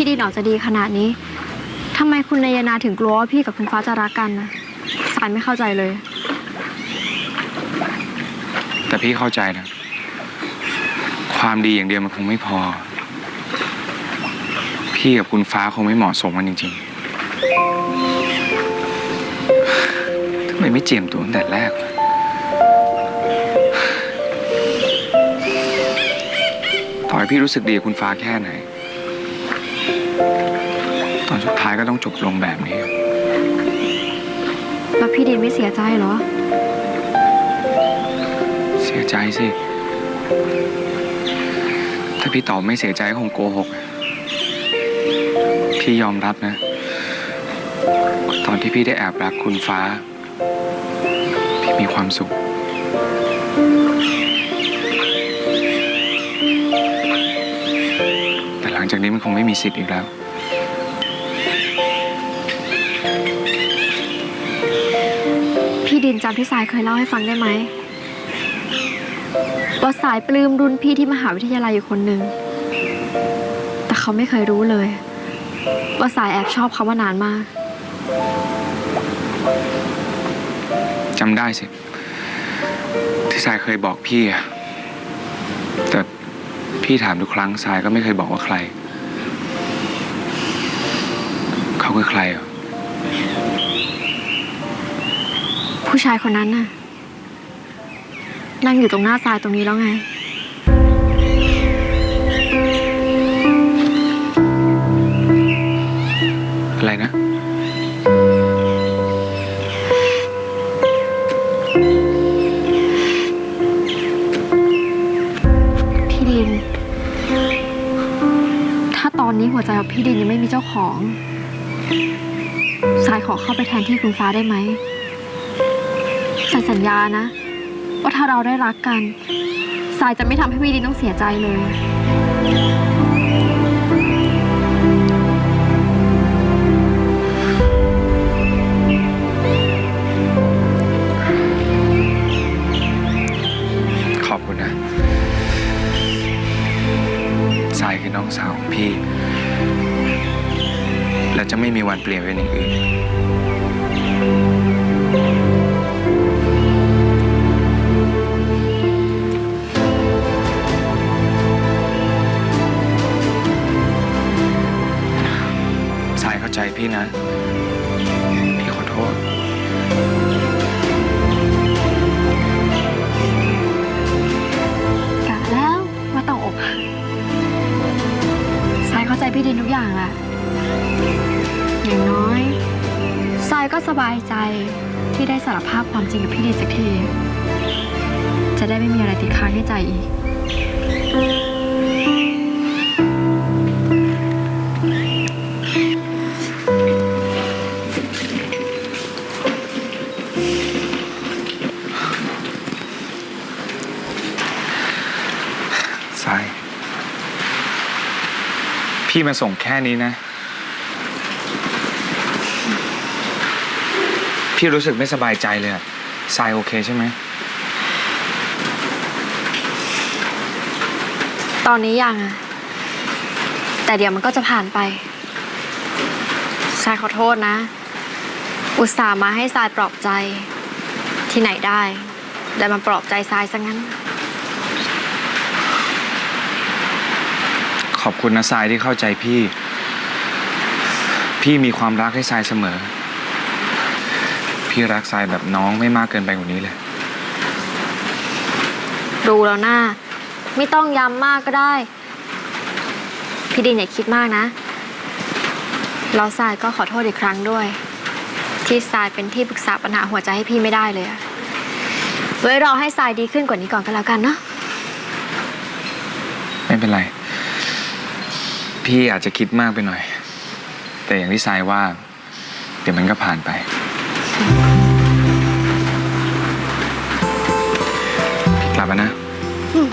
พี่ดินออกจะดีขนาดนี้ทำไมคุณนายนาถึงกลัวว่าพี่กับคุณฟ้าจะรักกันนะสายไม่เข้าใจเลย แต่พี่เข้าใจนะ ความดีอย่างเดียวมันคงไม่พอ พี่กับคุณฟ้าคงไม่เหมาะสมกันจริงๆทำไมไม่เจียมตัวตั้งแต่แรกต่อให้พี่รู้สึกดีกับคุณฟ้าแค่ไหน สุดท้ายก็ต้องจบลงแบบนี้ แล้วพี่ดินไม่เสียใจเหรอ เสียใจสิ ถ้าพี่ตอบไม่เสียใจก็คงโกหก พี่ยอมรับนะ ตอนที่พี่ได้แอบรักคุณฟ้า พี่มีความสุขแต่หลังจากนี้มันคงไม่มีสิทธิ์อีกแล้ว พี่ดินจำที่สายเคยเล่าให้ฟังได้ไหมว่าสายปลื้มรุ่นพี่ที่มหาวิทยาลัยอยู่คนหนึ่งแต่เขาไม่เคยรู้เลย ว่าสายแอบชอบเขามานานมากจำได้สิ ที่ทรายเคยบอกพี่อะแต่พี่ถามทุกครั้งทรายก็ไม่เคยบอกว่าใคร เขาคือใครอะ ผู้ชายคนนั้นน่ะ นั่งอยู่ตรงหน้าทรายตรงนี้แล้วไง อะไรนะ พี่ดิน ถ้าตอนนี้หัวใจของพี่ดินยังไม่มีเจ้าของ สายขอเข้าไปแทนที่คุณฟ้าได้ไหม สายสัญญานะ ว่าถ้าเราได้รักกันสายจะไม่ทำให้พี่ดินต้องเสียใจเลย ขอบคุณนะทรายคือน้องสาวของพี่ และจะไม่มีวันเปลี่ยนเป็นอย่างอื่น พี่นะ พี่ขอโทษ กะแล้วว่าต้องอกหักสายเข้าใจพี่ดินทุกอย่างแหละอย่างน้อยสายก็สบายใจที่ได้สารภาพความจริงกับพี่ดินสักที จะได้ไม่มีอะไรติดค้างในใจอีก สาย พี่มาส่งแค่นี้นะ พี่รู้สึกไม่สบายใจเลยอะทรายโอเคใช่ไหม ตอนนี้ยังอะแต่เดี๋ยวมันก็จะผ่านไปทรายขอโทษนะ อุตส่าห์มาให้ทรายปลอบใจที่ไหนได้ แต่มาปลอบใจทรายซะงั้น ขอบคุณนะทรายที่เข้าใจพี่ พี่มีความรักให้ทรายเสมอ พี่รักทรายแบบน้องไม่มากเกินไปกว่านี้เลยรู้แล้วนะไม่ต้องย้ำมากก็ได้ พี่ดินอย่าคิดมากนะแล้วทรายก็ขอโทษอีกครั้งด้วย ที่ทรายเป็นที่ปรึกษาปัญหาหัวใจให้พี่ไม่ได้เลยอะไว้รอให้ทรายดีขึ้นกว่านี้ก่อนก็แล้วกันเนาะไม่เป็นไร พี่อาจจะคิดมากไปหน่อย แต่อย่างที่ทรายว่า เดี๋ยวมันก็ผ่านไป พี่กลับแล้วนะ อืม